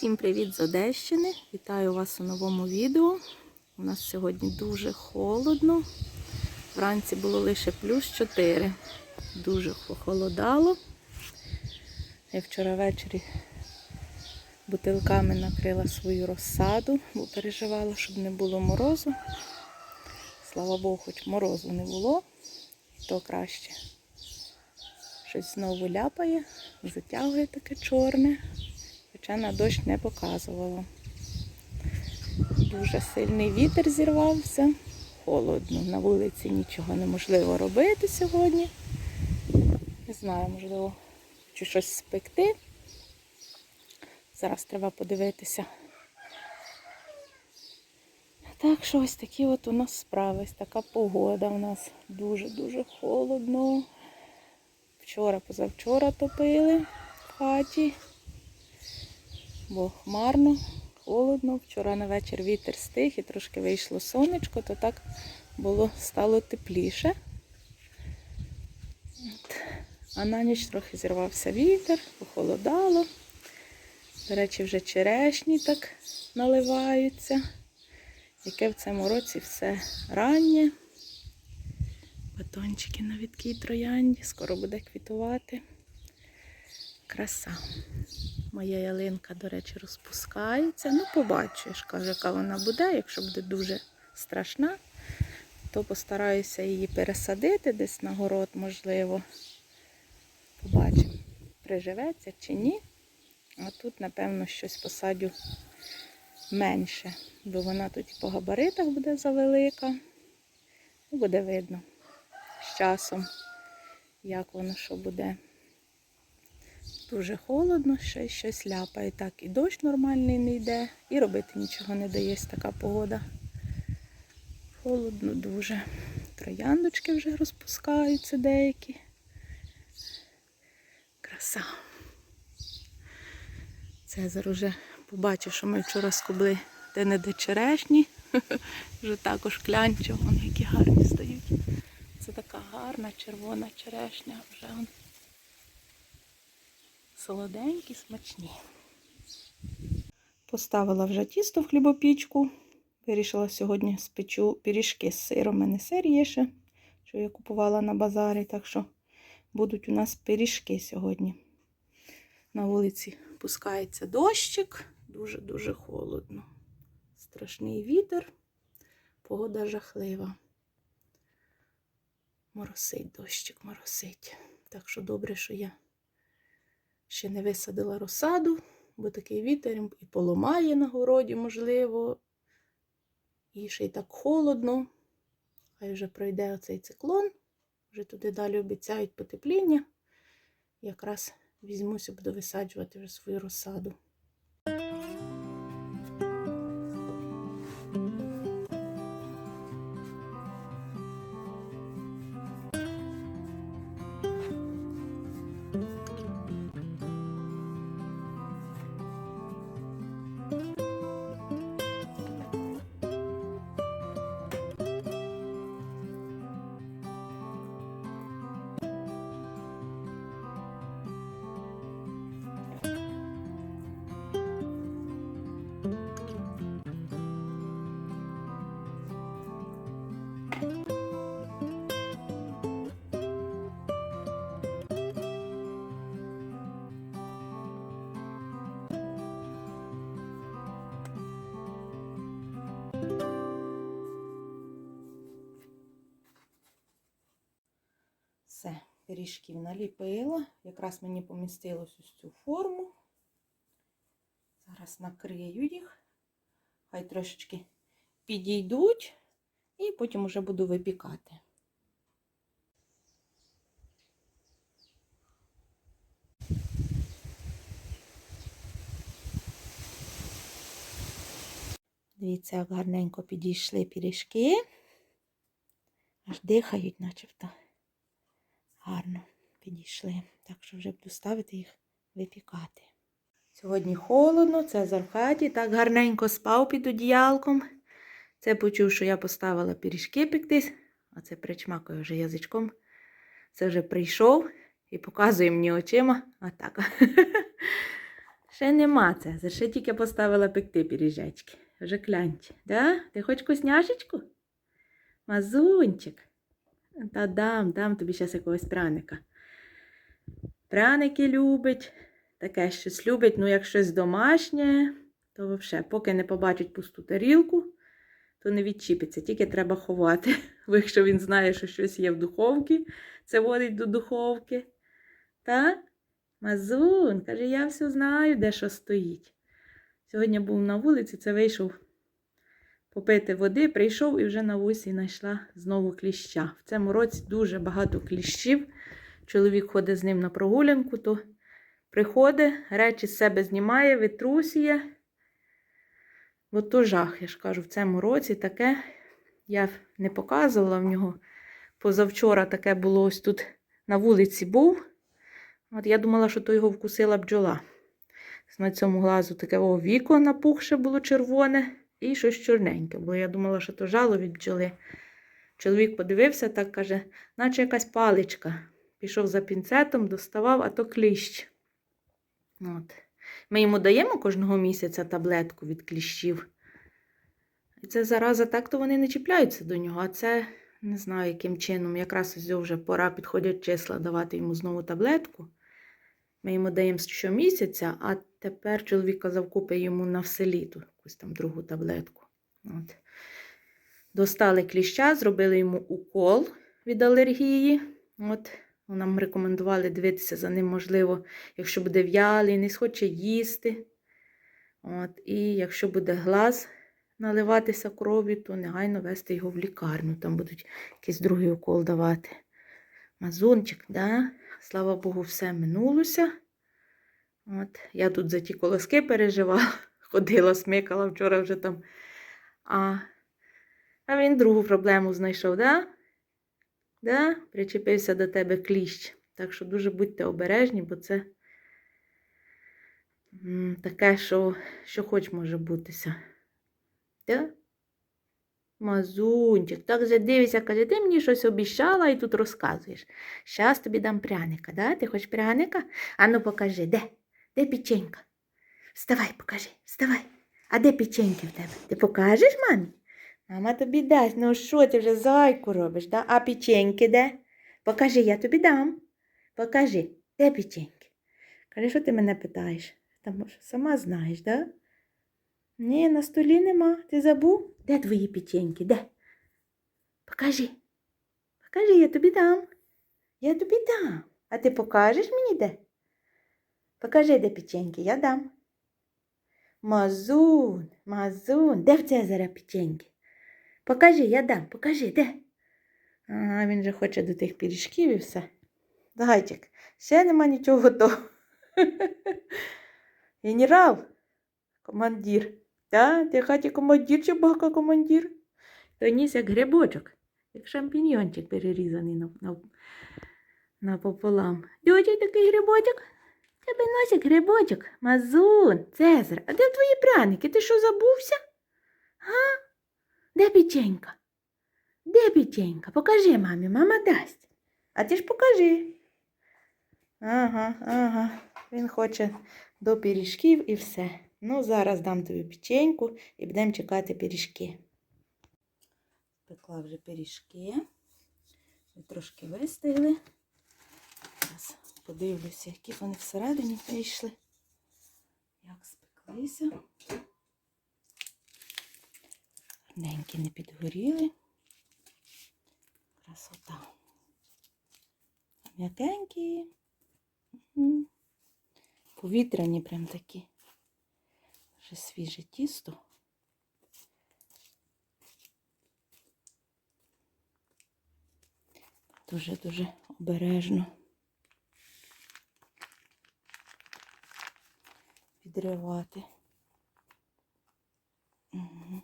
Всім привіт з Одещини! Вітаю вас у новому відео. У нас сьогодні дуже холодно. Вранці було лише плюс 4. Дуже похолодало. Я вчора ввечері бутилками накрила свою розсаду, бо переживала, щоб не було морозу. Слава Богу, хоч морозу не було, то краще. Щось знову ляпає, затягує таке чорне. Хоча на дощ не показувало. Дуже сильний вітер зірвався. Холодно. На вулиці нічого неможливо робити сьогодні. Не знаю, можливо, хочу щось спекти. Зараз треба подивитися. Так що ось такі от у нас справи. Ось така погода у нас дуже-дуже холодно. Вчора, позавчора топили в хаті бо хмарно, холодно. Вчора на вечір вітер стих і трошки вийшло сонечко, то так було стало тепліше. А на ніч трохи зірвався вітер, похолодало. До речі, вже черешні так наливаються. Яке в цьому році все раннє. Батончики на відкій троянді, скоро буде квітувати. Краса. Моя ялинка, до речі, розпускається. Ну, побачиш, каже, яка вона буде. Якщо буде дуже страшна, то постараюся її пересадити десь на город, можливо. Побачимо, приживеться чи ні. А тут, напевно, щось посадю менше, бо вона тут і по габаритах буде завелика. Ну, буде видно з часом, як воно що буде. Дуже холодно, ще щось ляпає. Так, і дощ нормальний не йде, і робити нічого не дає така погода. Холодно дуже. Трояндочки вже розпускаються деякі. Краса. Цезар уже побачив, що ми вчора скубли де не де черешні. Вже також клянчив, вон які гарні стають. Це така гарна червона черешня вже. Солоденькі, смачні. Поставила вже тісто в хлібопічку. Вирішила сьогодні спечу пиріжки з сиром. У мене сир є ще, що я купувала на базарі, так що будуть у нас пиріжки сьогодні. На вулиці пускається дощик, дуже-дуже холодно. Страшний вітер, погода жахлива. Моросить дощик, моросить. Так що добре, що я ще не висадила розсаду, бо такий вітер і поламає на городі, можливо. І ще й так холодно. Хай вже пройде оцей циклон. Вже туди далі обіцяють потепління. Якраз візьмуся, буду висаджувати вже свою розсаду. Все, пиріжків наліпила. Якраз мені помістилось ось цю форму. Зараз накрию їх. Хай трошечки підійдуть, і потім уже буду випікати. Дивіться, як гарненько підійшли пиріжки. Аж дихають, начебто гарно підійшли. Так що вже буду ставити їх випікати. Сьогодні холодно, це в хаті, так гарненько спав під одіялком. Це почув, що я поставила пиріжки пектись, а це причмакою вже язичком. Це вже прийшов і показує мені очима. А так. Ще нема це, ще тільки поставила пекти пиріжечки. Вже клянче. Да? Ти хоч вкусняшечку? Мазунчик. Та дам, дам тобі зараз якогось пряника. Пряники любить, таке щось любить, ну як щось домашнє, то взагалі, поки не побачить пусту тарілку, то не відчіпиться, тільки треба ховати. Якщо він знає, що щось є в духовці, це водить до духовки. Та? Мазун, каже, я все знаю, де що стоїть. Сьогодні був на вулиці, це вийшов попити води, прийшов і вже на вусі знайшла знову кліща. В цьому році дуже багато кліщів. Чоловік ходить з ним на прогулянку, то приходить, речі з себе знімає, витрусує. Бо то жах, я ж кажу, в цьому році таке я не показувала в нього. Позавчора таке було ось тут на вулиці був. От я думала, що то його вкусила бджола. На цьому глазу таке о, віко напухше було червоне і щось чорненьке було. Я думала, що то жало від бджоли. Чоловік подивився, так каже, наче якась паличка. Пішов за пінцетом, доставав, а то кліщ. От. Ми йому даємо кожного місяця таблетку від кліщів. І це зараза так, то вони не чіпляються до нього, а це не знаю, яким чином. Якраз ось вже пора підходять числа давати йому знову таблетку. Ми йому даємо щомісяця, а тепер чоловік казав, купить йому на селі ту якусь там другу таблетку. От. Достали кліща, зробили йому укол від алергії. От. Нам рекомендували дивитися за ним, можливо, якщо буде в'ялий, не схоче їсти. От. І якщо буде глаз наливатися кров'ю, то негайно вести його в лікарню. Там будуть якийсь другий укол давати. Мазунчик, да? слава Богу, все минулося. От. Я тут за ті колоски переживала, ходила, смикала вчора вже там. А, а він другу проблему знайшов, да? Да? Причепився до тебе кліщ. Так що дуже будьте обережні, бо це таке, що, що хоч може бутися. Да? Мазунчик, так задивися, каже, ти мені щось обіщала і тут розказуєш. Щас тобі дам пряника, да? Ти хочеш пряника? Ану покажи, де? Де печенька? Вставай, покажи, вставай. А де печеньки в тебе? Ти покажеш мамі? Мама тобі дасть. Ну що ти вже зайку робиш, да? А печеньки де? Покажи, я тобі дам. Покажи, де печеньки? Каже, що ти мене питаєш? Що сама знаєш, да? Ні, на столі нема. Ти забув? Де твої печеньки? Де? Покажи. Покажи, я тобі дам. Я тобі дам. А ти покажеш мені де? Покажи, де печеньки, я дам. Мазун, мазун, де в Цезаря печеньки? Покажи, я дам, покажи, де? Ага, він же хоче до тих пиріжків і все. Зайчик, ще нема нічого готового. Генерал, командир. Та, ти хаті командир чи бака командир? То ніс як грибочок, як шампіньйончик перерізаний на, на, напополам. Дючий такий грибочок. Тебе грибочок, мазун, Цезар, а де твої пряники? Ти що забувся? Га? Де печенька? Де печенька? Покажи мамі, мама дасть. А ти ж покажи. Ага, ага. Він хоче до пиріжків і все. Ну, зараз дам тобі печеньку і будемо чекати пиріжки. Пекла вже пиріжки. Трошки вистигли. Зараз подивлюся, які вони всередині вийшли. Як спеклися. Гарненькі не підгоріли. Красота. М'якенькі. Повітряні прям такі. Вже свіже тісто. Дуже-дуже обережно. Відривати. Угу.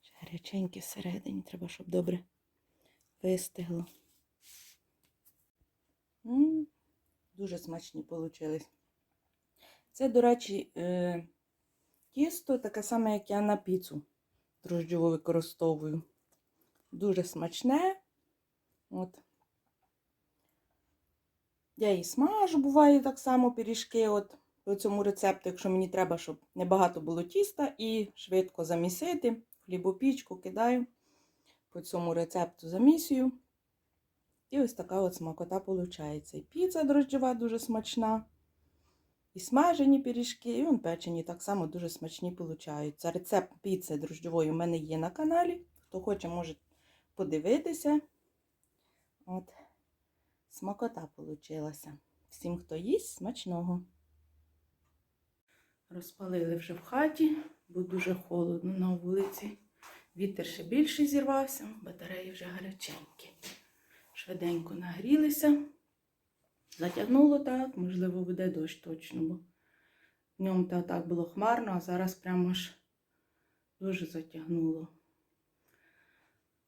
Ще гаряченькі всередині, треба, щоб добре вистигло. Дуже смачні вийшли. Це, до речі, е, тісто таке саме, як я на піцу дрожджову використовую. Дуже смачне. От. Я і смажу, буває так само пиріжки. От. По цьому рецепту, якщо мені треба, щоб небагато було тіста і швидко замісити. Хлібопічку кидаю по цьому рецепту замісюю. І ось така от смакота виходить. І піца дрожджова дуже смачна. І смажені пиріжки, і вон печені так само дуже смачні получаються. Рецепт піци дрожджової у мене є на каналі. Хто хоче, може подивитися. От, смакота получилася. Всім, хто їсть, смачного. Розпалили вже в хаті, бо дуже холодно на вулиці. Вітер ще більше зірвався, батареї вже гаряченькі. Швиденько нагрілися. Затягнуло так, можливо, буде дощ точно, бо днем та так було хмарно, а зараз прямо аж дуже затягнуло.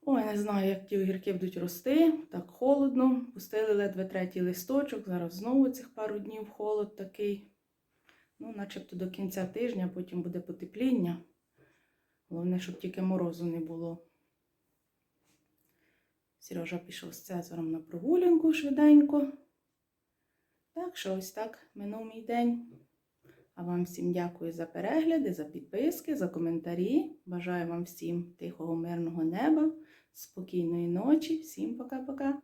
Ой, не знаю, як ті огірки будуть рости. Так холодно. Пустили ледве третій листочок. Зараз знову цих пару днів холод такий. Ну, начебто до кінця тижня, потім буде потепління. Головне, щоб тільки морозу не було. Сережа пішов з Цезаром на прогулянку швиденько. Так що ось так минув мій день. А вам всім дякую за перегляди, за підписки, за коментарі. Бажаю вам всім тихого, мирного неба, спокійної ночі. Всім пока-пока.